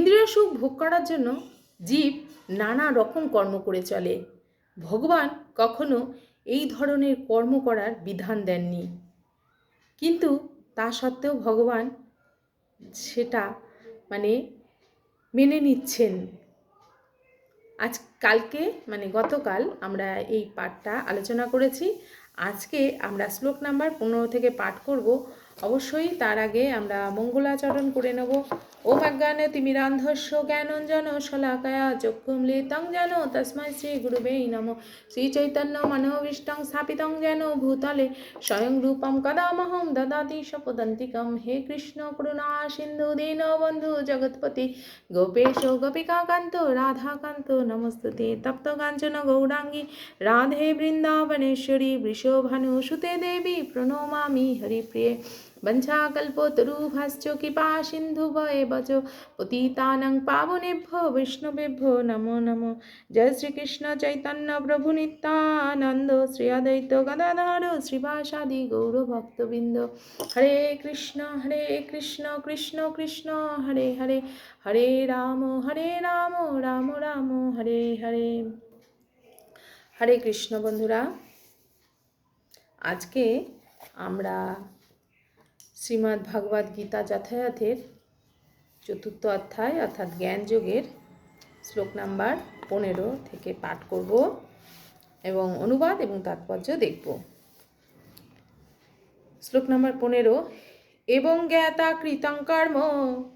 ইন্দ্রিয় সুখ ভোগ করার জন্য জীব নানা রকম কর্ম করে চলে। ভগবান কখনো এই ধরনের কর্ম করার বিধান দেননি। কিন্তু তা সত্ত্বেও ভগবান সেটা মানে মেনে নিচ্ছেন। আজ কালকে মানে গতকাল আমরা এই পাঠটা আলোচনা করেছি। আজকে আমরা শ্লোক নাম্বার পনেরো থেকে পাঠ করব। অবশ্যই তার আগে আমরা মঙ্গলাচরণ করে নেব। ও অজ্ঞানে তিমিরান্ধস্য জ্ঞানঞ্জন শলাকায়া চক্ষুমলিতং যেন তস্মৈ শ্রী গুরুবে নম শ্রী চৈতন্য মনোবিষ্টং স্থাপিতং যেন ভূতলে স্বয়ং রূপম কদামহং দদাতি শপদন্তিকম হে কৃষ্ণ করুণা সিন্ধু দীনবন্ধু জগৎপতি গোপেশ গোপিকাকান্ত রাধাকান্ত নমস্তুতে তপ্ত কাঞ্চন গৌরাঙ্গী রাধে বৃন্দাবনেশ্বরী বৃষভানু সুতে দেবী প্রণমামি হরিপ্রিয়ে বঞ্ছাকল্পতরুভাশ্চ কৃপা সিন্ধু ভয়ে বচ পতিতানং পাবনেভ্য বৈষ্ণবেভ্যো নমো নমো জয় শ্রীকৃষ্ণ চৈতন্য প্রভু নিত্যানন্দ শ্রী অদ্বৈত গদাধর শ্রীবাসাদি গৌরভক্তবৃন্দ হরে কৃষ্ণ হরে কৃষ্ণ কৃষ্ণ কৃষ্ণ হরে হরে হরে রাম হরে রাম রাম রাম হরে হরে হরে কৃষ্ণ বন্ধুরা আজকে আমরা শ্রীমদ্ ভাগবত গীতা যথাযথের চতুর্থ অধ্যায় অর্থাৎ জ্ঞান যোগের শ্লোক নাম্বার পনেরো থেকে পাঠ করব এবং অনুবাদ এবং তাৎপর্য দেখব। শ্লোক নাম্বার পনেরো, এবং জ্ঞাতা কৃতং কর্ম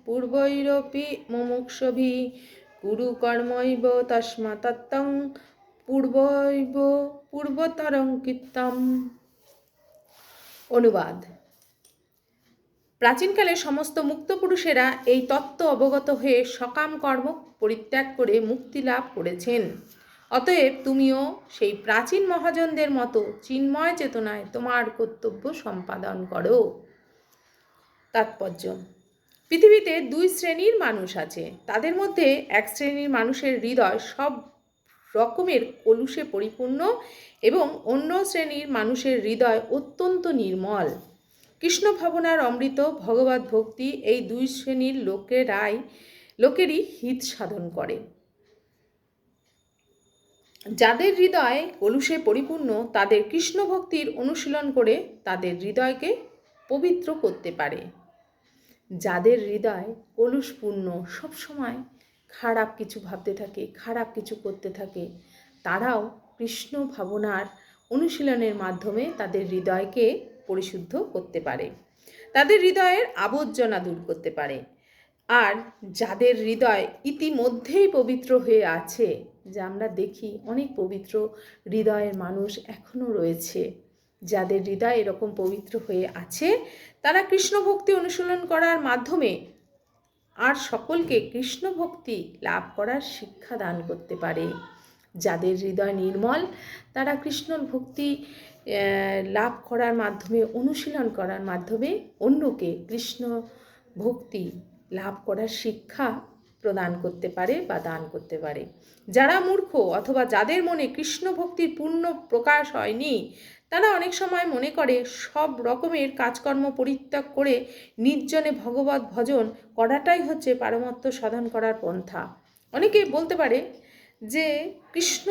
পূর্বৈরপি মুমুক্ষভি কুরু কর্মৈব তস্মা তত্ত্বং পূর্বৈব পূর্বতরং কীর্তম অনুবাদ। প্রাচীনকালে সমস্ত মুক্ত পুরুষেরা এই তত্ত্ব অবগত হয়ে সকাম কর্ম পরিত্যাগ করে মুক্তি লাভ করেছেন। অতএব তুমিও সেই প্রাচীন মহাজনদের মতো চিন্ময় চেতনায় তোমার কর্তব্য সম্পাদন করো। তাৎপর্য। পৃথিবীতে দুই শ্রেণির মানুষ আছে। তাদের মধ্যে এক শ্রেণির মানুষের হৃদয় সব রকমের কলুষে পরিপূর্ণ এবং অন্য শ্রেণির মানুষের হৃদয় অত্যন্ত নির্মল। কৃষ্ণ ভাবনার অমৃত, ভগবত ভক্তি এই দুই শ্রেণির লোকেরাই, লোকেরই হিত সাধন করে। যাদের হৃদয় কলুষে পরিপূর্ণ, তাদের কৃষ্ণ ভক্তির অনুশীলন করে তাদের হৃদয়কে পবিত্র করতে পারে। যাদের হৃদয় কলুষপূর্ণ, সবসময় খারাপ কিছু ভাবতে থাকে, খারাপ কিছু করতে থাকে, তারাও কৃষ্ণ ভাবনার অনুশীলনের মাধ্যমে তাদের হৃদয়কে পরিশুদ্ধ করতে পারে। তাদের হৃদয়ের আবর্জনা দূর করতে পারে। আর যাদের হৃদয় ইতিমধ্যেই পবিত্র হয়ে আছে, যা আমরা দেখি অনেক পবিত্র হৃদয়ের মানুষ এখনও রয়েছে, যাদের হৃদয় এরকম পবিত্র হয়ে আছে, তারা কৃষ্ণ ভক্তি অনুশীলন করার মাধ্যমে আর সকলকে কৃষ্ণ ভক্তি লাভ করার শিক্ষা দান করতে পারে। যাদের হৃদয় নির্মল, তারা কৃষ্ণ ভক্তি লাভ করার মাধ্যমে, অনুশীলন করার মাধ্যমে অন্যকে কৃষ্ণ ভক্তি লাভ করার শিক্ষা প্রদান করতে পারে বা দান করতে পারে। যারা মূর্খ অথবা যাদের মনে কৃষ্ণ ভক্তির পূর্ণ প্রকাশ হয়নি, তারা অনেক সময় মনে করে সব রকমের কাজকর্ম পরিত্যাগ করে নির্জনে ভগবত ভজন করাটাই হচ্ছে পারমত্ব সাধন করার পন্থা। অনেকে বলতে পারে যে কৃষ্ণ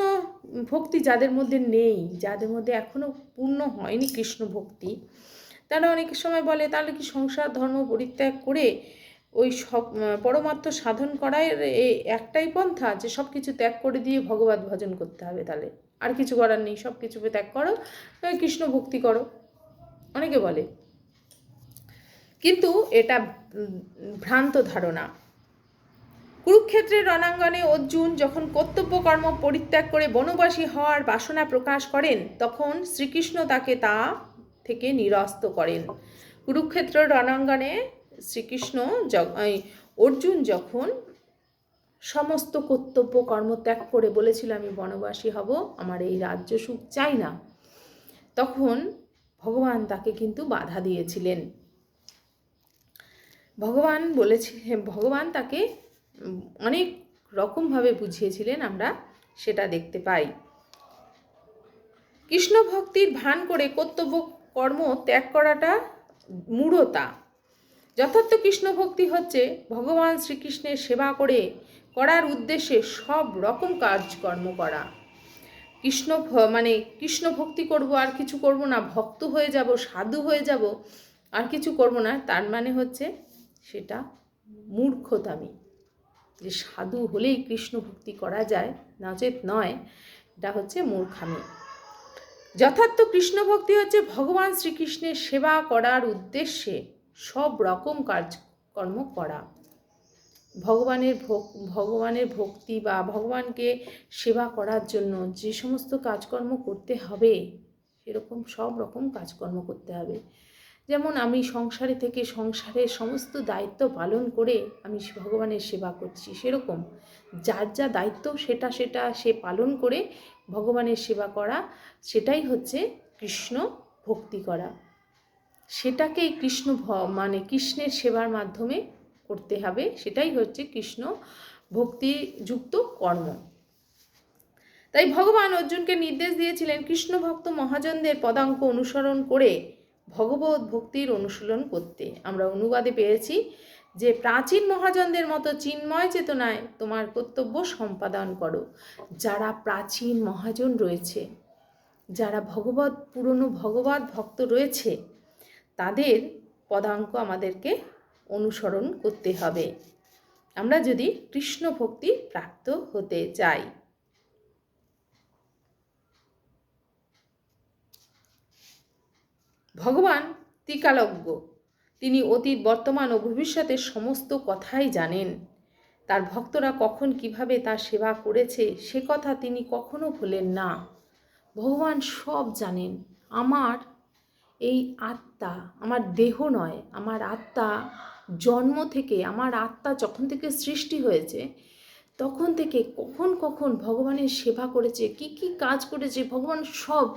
ভক্তি যাদের মধ্যে নেই, যাদের মধ্যে এখনও পূর্ণ হয়নি কৃষ্ণ ভক্তি, তারা অনেক সময় বলে, তাহলে কি সংসার, ধর্ম পরিত্যাগ করে ওই সব পরমাত্ম সাধন করাই একটাই পন্থা যে সব কিছু ত্যাগ করে দিয়ে ভগবত ভজন করতে হবে তাহলে? আর কিছু করার নেই সব কিছু ত্যাগ করো কৃষ্ণ ভক্তি করো। অনেকে বলে। কিন্তু এটা ভ্রান্ত ধারণা। কুরুক্ষেত্রের রণাঙ্গনে অর্জুন যখন কর্তব্যকর্ম পরিত্যাগ করে বনবাসী হওয়ার বাসনা প্রকাশ করেন, তখন শ্রীকৃষ্ণ তাকে তা থেকে নিরস্ত করেন। কুরুক্ষেত্র রণাঙ্গনে শ্রীকৃষ্ণ অর্জুন যখন সমস্ত কর্তব্য কর্ম ত্যাগ করে বলেছিল, আমি বনবাসী হব, আমার এই রাজ্য সুখ চাই না। তখন ভগবান তাকে কিন্তু বাধা দিয়েছিলেন। ভগবান বলেছে ভগবান তাকে অনেক রকমভাবে বুঝিয়েছিলেন আমরা সেটা দেখতে পাই। কৃষ্ণ ভক্তির ভান করে কর্তব্য কর্ম ত্যাগ করাটা মূঢ়তা। যথার্থ কৃষ্ণ ভক্তি হচ্ছে ভগবান শ্রীকৃষ্ণের সেবা করে করার উদ্দেশ্যে সব রকম কাজকর্ম করা। কৃষ্ণ মানে কৃষ্ণ ভক্তি করব, আর কিছু করব না, ভক্ত হয়ে যাব, সাধু হয়ে যাব, আর কিছু করব না, তার মানে হচ্ছে সেটা মূর্খতামি। যে সাধু হলেই কৃষ্ণ ভক্তি করা যায় নচেত নয়, এটা হচ্ছে মূর্খামি। যথার্থ কৃষ্ণ ভক্তি হচ্ছে ভগবান শ্রীকৃষ্ণের সেবা করার উদ্দেশ্যে সব রকম কাজকর্ম করা। ভগবানের ভোগ, ভগবানের ভক্তি বা ভগবানকে সেবা করার জন্য যে সমস্ত কাজকর্ম করতে হবে, সেরকম সব রকম কাজকর্ম করতে হবে। যেমন আমি সংসারে থেকে সংসারের সমস্ত দায়িত্ব পালন করে আমি ভগবানের সেবা করছি সেরকম। যার যা দায়িত্ব সেটা সেটা সে পালন করে ভগবানের সেবা করা, সেটাই হচ্ছে কৃষ্ণ ভক্তি করা। সেটাকেই কৃষ্ণ মানে কৃষ্ণের সেবার মাধ্যমে করতে হবে, সেটাই হচ্ছে কৃষ্ণ ভক্তিযুক্ত কর্ম। তাই ভগবান অর্জুনকে নির্দেশ দিয়েছিলেন, কৃষ্ণ ভক্ত মহাজনদের পদাঙ্ক অনুসরণ করে ভগবত ভক্তির অনুশীলন করতে। আমরা অনুবাদে পেয়েছি যে, প্রাচীন মহাজনদের মতো চিন্ময় চেতনায় তোমার কর্তব্য সম্পাদন করো। যারা প্রাচীন মহাজন রয়েছে, যারা ভগবত, পুরনো ভগবত ভক্ত রয়েছে, তাদের পদাঙ্ক আমাদেরকে অনুসরণ করতে হবে। আমরা যদি কৃষ্ণ ভক্তি প্রাপ্ত হতে চাই ভগবান ত্রিকালজ্ঞ। তিনি অতীত, বর্তমান ও ভবিষ্যতের সমস্ত কথাই জানেন। তার ভক্তরা কখন কীভাবে তার সেবা করেছে, সে কথা তিনি কখনো ভোলেন না। ভগবান সব জানেন। আমার এই আত্মা, আমার দেহ নয়, আমার আত্মা জন্ম থেকে, আমার আত্মা যখন থেকে সৃষ্টি হয়েছে, তখন থেকে কখন কখন ভগবানের সেবা করেছে, কি কি কাজ করেছে, ভগবান সব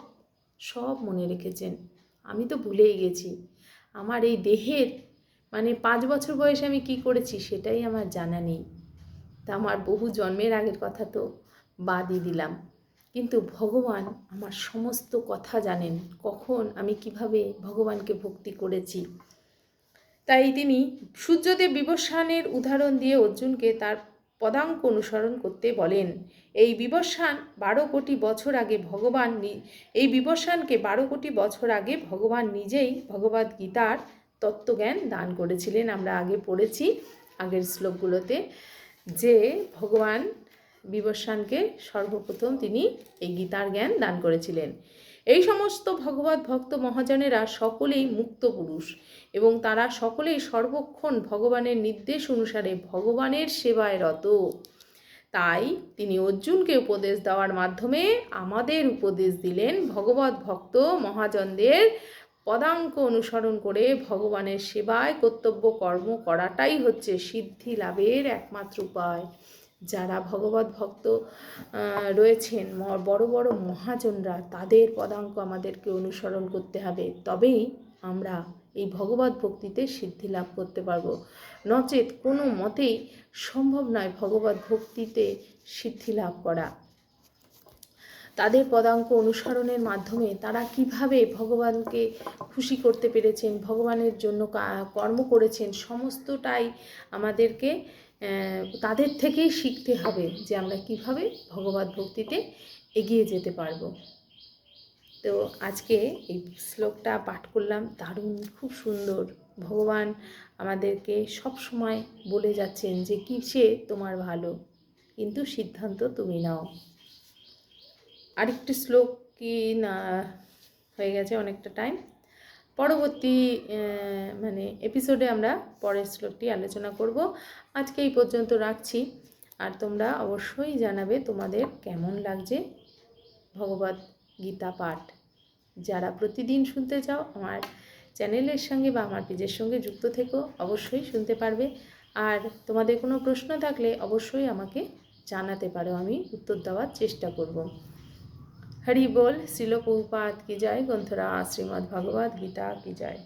সব মনে রেখেছেন। আমি তো ভুলেই গেছি। আমার এই দেহের মানে পাঁচ বছর বয়সে আমি কি করেছি সেটাই আমার জানা নেই। তা আমার বহু জন্মের আগের কথা তো বাদই দিলাম। কিন্তু ভগবান আমার সমস্ত কথা জানেন, কখন আমি কীভাবে ভগবানকে ভক্তি করেছি। তাই তিনি সূর্যদেব বিবস্বানের উদাহরণ দিয়ে অর্জুনকে তার পদাঙ্ক অনুসরণ করতে বলেন। এই বিবস্বান বারো কোটি বছর আগে ভগবান এই বিবস্বানকে বারো কোটি বছর আগে ভগবান নিজেই ভগবদ গীতার তত্ত্বজ্ঞান দান করেছিলেন। আমরা আগে পড়েছি আগের শ্লোকগুলোতে যে ভগবান বিবস্বানকে সর্বপ্রথম তিনি এই গীতার জ্ঞান দান করেছিলেন। এই সমস্ত ভগবত ভক্ত মহাজনেরা সকলেই মুক্ত পুরুষ এবং তারা সকলেই সর্বক্ষণ ভগবানের নির্দেশ অনুসারে ভগবানের সেবায় রত। তাই তিনি অর্জুনকে উপদেশ দেওয়ার মাধ্যমে আমাদের উপদেশ দিলেন ভগবত ভক্ত মহাজনদের পদাঙ্ক অনুসরণ করে ভগবানের সেবায় কর্তব্য কর্ম করাটাই হচ্ছে সিদ্ধি লাভের একমাত্র উপায়। যারা ভগবত ভক্ত রয়েছেন বড় বড় মহাজনরা, তাদের পদাঙ্ক আমাদেরকে অনুসরণ করতে হবে। তবেই আমরা এই ভগবত ভক্তিতে সিদ্ধি লাভ করতে পারব। নচেত কোনো মতেই সম্ভব নয় ভগবত ভক্তিতে সিদ্ধি লাভ করা। তাদের পদাঙ্ক অনুসরণের মাধ্যমে তারা কীভাবে ভগবানকে খুশি করতে পেরেছেন, ভগবানের জন্য কর্ম করেছেন, সমস্তটাই আমাদেরকে তাদের থেকেই শিখতে হবে যে আমরা কীভাবে ভগবত ভক্তিতে এগিয়ে যেতে পারব। তো আজকে এই শ্লোকটা পাঠ করলাম, দারুণ, খুব সুন্দর। ভগবান আমাদেরকে সব সময় বলে যাচ্ছেন যে কিসে তোমার ভালো, কিন্তু সিদ্ধান্ত তুমি নাও। আরেকটি শ্লোক কি না, হয়ে গেছে অনেকটা টাইম পরবর্তী মানে এপিসোডে আমরা পরের শ্লোকটি আলোচনা করব। আজকে এই পর্যন্ত রাখছি। আর তোমরা অবশ্যই জানাবে তোমাদের কেমন লাগছে ভগবত গীতা পাঠ। যারা প্রতিদিন শুনতে চাও, আমার চ্যানেলের সঙ্গে বা আমার পেজের সঙ্গে যুক্ত থেকো, অবশ্যই শুনতে পারবে। আর তোমাদের কোনো প্রশ্ন থাকলে অবশ্যই আমাকে জানাতে পারো, আমি উত্তর দেওয়ার চেষ্টা করব। হরি বল শিল প্রভুপাত কি যায় গ্রন্থরা শ্রীমদ্ ভগবদ্ গীতা কি জয়?